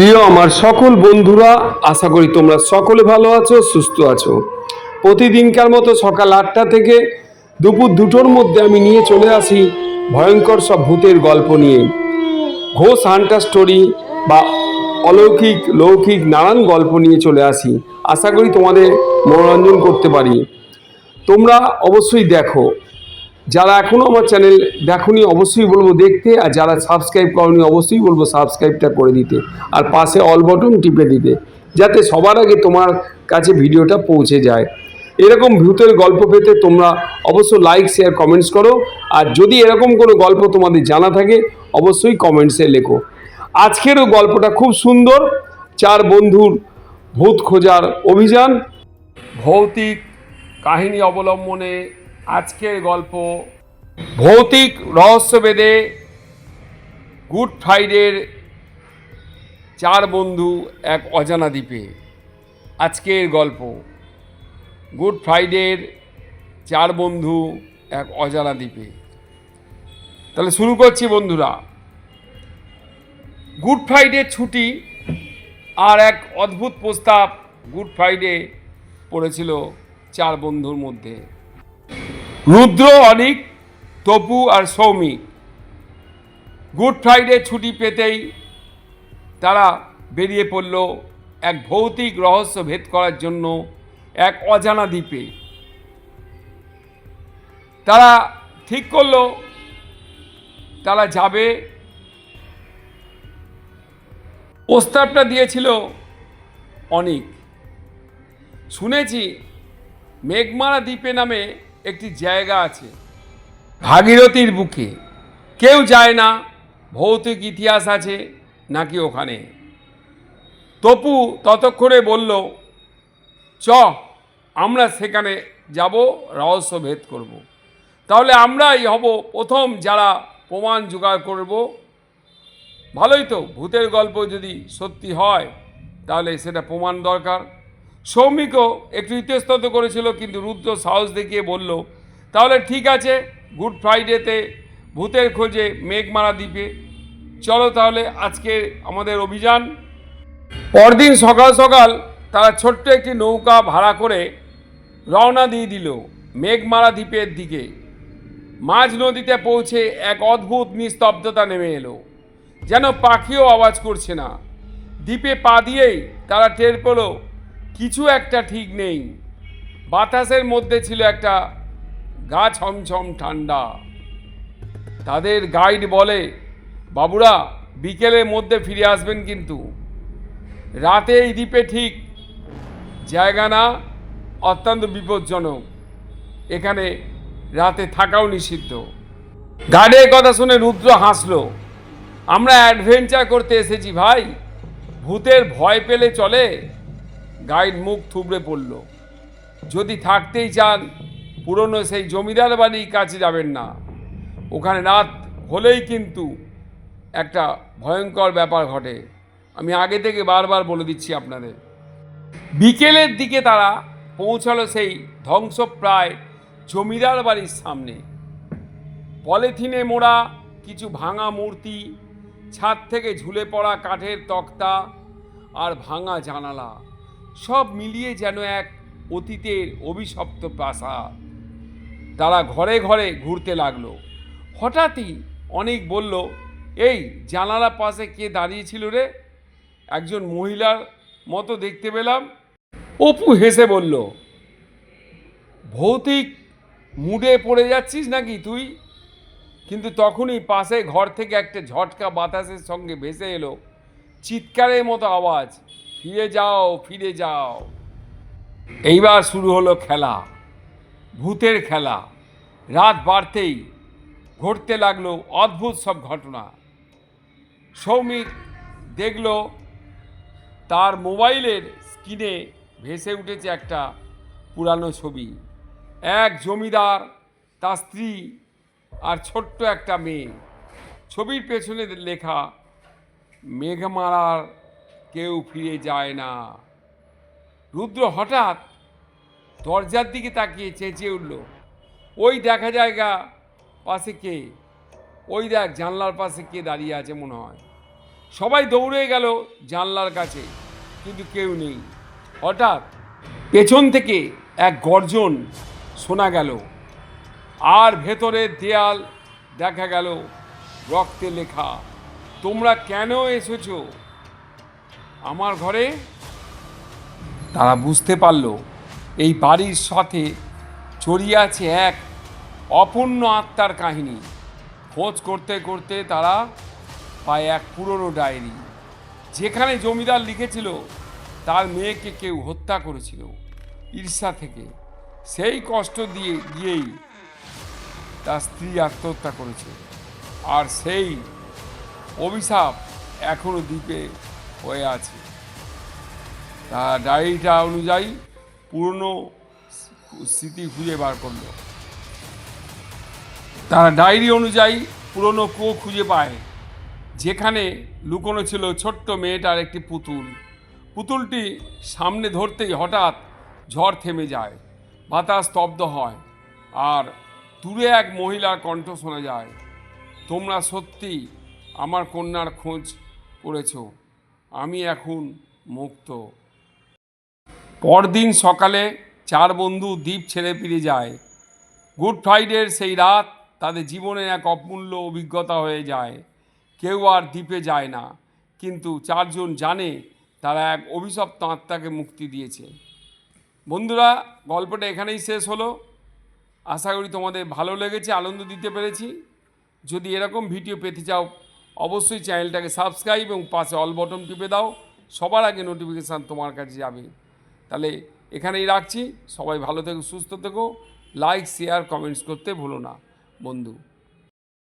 প্রিয় আমার সকল বন্ধুরা, আশা করি তোমরা সকলে ভালো আছো, সুস্থ আছো। প্রতিদিনকার মতো সকাল আটটা থেকে দুপুর দুটোর মধ্যে আমি নিয়ে চলে আসি ভয়ঙ্কর সব ভূতের গল্প নিয়ে। ঘোষ হান্টার স্টোরি বা অলৌকিক, লৌকিক, নানান গল্প নিয়ে চলে আসি। আশা করি তোমাদের মনোরঞ্জন করতে পারি। তোমরা অবশ্যই দেখো। যারা এখনও আমার চ্যানেল দেখোনি, অবশ্যই বলব দেখতে, আর যারা সাবস্ক্রাইব করনি, অবশ্যই বলব সাবস্ক্রাইবটা করে দিতে, আর পাশে অল বটন টিপে দিতে, যাতে সবার আগে তোমার কাছে ভিডিওটা পৌঁছে যায়। এরকম ভূতের গল্প পেতে তোমরা অবশ্য লাইক শেয়ার কমেন্টস করো, আর যদি এরকম কোনো গল্প তোমাদের জানা থাকে, অবশ্যই কমেন্টসে লেখো। আজকেরও গল্পটা খুব সুন্দর, চার বন্ধুর ভূত খোঁজার অভিযান, ভৌতিক কাহিনী অবলম্বনে আজকের গল্প ভৌতিক রহস্যবেদে গুড ফ্রাইডের চার বন্ধু এক অজানা দ্বীপে। আজকের গল্প, গুড ফ্রাইডের চার বন্ধু এক অজানা দ্বীপে। তাহলে শুরু করছি বন্ধুরা। গুড ফ্রাইডে ছুটি আর এক অদ্ভুত প্রস্তাব গুড ফ্রাইডে পড়েছিল চার বন্ধুর মধ্যে। রুদ্র, অনিক, তপু আর সৌমিক গুড ফ্রাইডে ছুটি পেতেই তারা বেরিয়ে পড়ল এক ভৌতিক রহস্য ভেদ করার জন্য এক অজানা দ্বীপে। তারা ঠিক করল, তারা যাবে। প্রস্তাবটা দিয়েছিল অনিক। শুনেছি মেঘমারা দ্বীপে নামে একটি জায়গা আছে। ভাগীরথীর বুকে। কেউ যায় না। ভৌতিক ইতিহাস আছে নাকি ওখানে? তপু ততক্ষণে বলল, চ, আমরা সেখানে যাব, রহস্য ভেদ করব। তাহলে আমরাই হব প্রথম যারা প্রমাণ জোগাড় করব। ভালোই তো, ভূতের গল্প যদি সত্যি হয়, তাহলে সেটা প্রমাণ দরকার। সৌমিকও একটু ইতস্তত করেছিল, কিন্তু রুদ্র সাহস দেখিয়ে বলল, তাহলে ঠিক আছে, গুড ফ্রাইডেতে ভূতের খোঁজে মেঘমারা দ্বীপে চলো তাহলে আজকে আমাদের অভিযান। পরদিন সকাল সকাল তারা ছোট্ট একটি নৌকা ভাড়া করে রওনা দিয়ে দিল মেঘমারা দ্বীপের দিকে। মাঝ নদীতে পৌঁছে এক অদ্ভুত নিস্তব্ধতা নেমে এলো, যেন পাখিও আওয়াজ করছে না। দ্বীপে পা দিয়েই তারা টের পেল কিছু একটা ঠিক নেই। বাতাসের মধ্যে ছিল একটা গা ছমছম ঠান্ডা। তাদের গাইড বলে, বাবুরা, বিকেলের মধ্যে ফিরে আসবেন কিন্তু। রাতে এই দ্বীপে ঠিক। জায়গা না, অত্যন্ত বিপজ্জনক। এখানে রাতে থাকাও নিষিদ্ধ। গার্ডের কথা শুনে রুদ্র হাসলো, আমরা অ্যাডভেঞ্চার করতে এসেছি ভাই। ভূতের ভয় পেলে চলে। গাইড মুখ থুবড়ে পড়ল। যদি থাকতেই চান, পুরনো সেই জমিদার বাড়ির কাছে যাবেন না। ওখানে রাত হলেই কিন্তু একটা ভয়ঙ্কর ব্যাপার ঘটে। আমি আগে থেকে বারবার বলে দিচ্ছি আপনাদের। বিকেলের দিকে তারা পৌঁছালো সেই ধ্বংসপ্রায় জমিদার বাড়ির সামনে। পলিথিনে মোড়া কিছু ভাঙা মূর্তি, ছাদ থেকে ঝুলে পড়া কাঠের তক্তা আর ভাঙা জানালা। সব মিলিয়ে যেন এক অতীতের অভিশপ্ত প্রাসাদ। তারা ঘরে ঘরে ঘুরতে লাগল। হঠাৎই অনেক বলল, এই জানালা পাশে কে দাঁড়িয়েছিল রে? একজন মহিলার মতো দেখতে পেলাম। অপু হেসে বলল, ভৌতিক মুডে পড়ে যাচ্ছিস নাকি তুই? কিন্তু তখনই পাশে ঘর থেকে একটা ঝটকা বাতাসের সঙ্গে ভেসে এলো। চিৎকারের মতো আওয়াজ। ফিরে যাও ফিরে যাও। এইবার শুরু হলো খেলা, ভূতের খেলা। রাত বাড়তেই ঘটতে লাগল অদ্ভুত সব ঘটনা। সৌমিক দেখল তার মোবাইলের স্ক্রিনে ভেসে উঠেছে একটা পুরানো ছবি। এক জমিদার, তার স্ত্রী আর ছোট্ট একটা মেয়ে। ছবির পেছনে লেখা মেঘমারার কেউ ফিরে যায় না। রুদ্র হঠাৎ দরজার দিকে তাকিয়ে চেঁচিয়ে উঠল। ওই দেখা জায়গা পাশে কে? ওই দেখ জানলার পাশে কে দাঁড়িয়ে আছে মনে হয়। সবাই দৌড়ে গেল জানলার কাছে, কিন্তু কেউ নেই। হঠাৎ পেছন থেকে এক গর্জন শোনা গেল। আর ভেতরের দেয়াল দেখা গেল রক্তে লেখা, তোমরা কেন এসেছ? আমার ঘরে? তারা বুঝতে পারল, এই বাড়ির সাথে ছড়িয়ে আছে এক অপূর্ণ আত্মার কাহিনী। খোঁজ করতে করতে তারা পায় এক পুরনো ডায়েরি, যেখানে জমিদার লিখেছিল, তার মেয়েকে কেউ হত্যা করেছিল, ঈর্ষা থেকে। সেই কষ্ট দিয়ে গিয়েই তার স্ত্রী আত্মহত্যা করেছে। আর সেই অভিশাপ এখনও দ্বীপে হয়ে আছে। তা ডায়েরিটা অনুযায়ী পুরনো স্মৃতি খুঁজে বার করল। তারা ডায়েরি অনুযায়ী পুরনো কুয়ো খুঁজে পায়। যেখানে লুকোনো ছিল ছোট্ট মেয়েটার একটি পুতুল। পুতুলটি সামনে ধরতেই হঠাৎ ঝড় থেমে যায়, বাতাস স্তব্ধ হয়, আর দূরে এক মহিলার কণ্ঠ শোনা যায়, তোমরা সত্যি আমার কন্যার খোঁজ করেছ। আমি এখন মুক্ত। পরদিন সকালে চার বন্ধু দ্বীপ ছেড়ে ফিরে যায়। গুড ফ্রাইডের সেই রাত তাদের জীবনে এক অমূল্য অভিজ্ঞতা হয়ে যায়। কেউ আর দ্বীপে যায় না, কিন্তু চারজন জানে তারা এক অভিশপ্ত আত্মাকে মুক্তি দিয়েছে। বন্ধুরা, গল্পটা এখানেই শেষ হলো। আশা করি তোমাদের ভালো লেগেছে, আনন্দ দিতে পেরেছি। যদি এরকম ভিডিও পেতে চাও অবশ্যই চ্যানেলটাকে সাবস্ক্রাইব এবং পাশে অল বটন টিপে দাও। সবার আগে নোটিফিকেশান তোমার কাছে যাবে। তাহলে এখানেই রাখছি। সবাই ভালো থেকো, সুস্থ থেকো। লাইক শেয়ার কমেন্টস করতে ভুলো না। বন্ধু।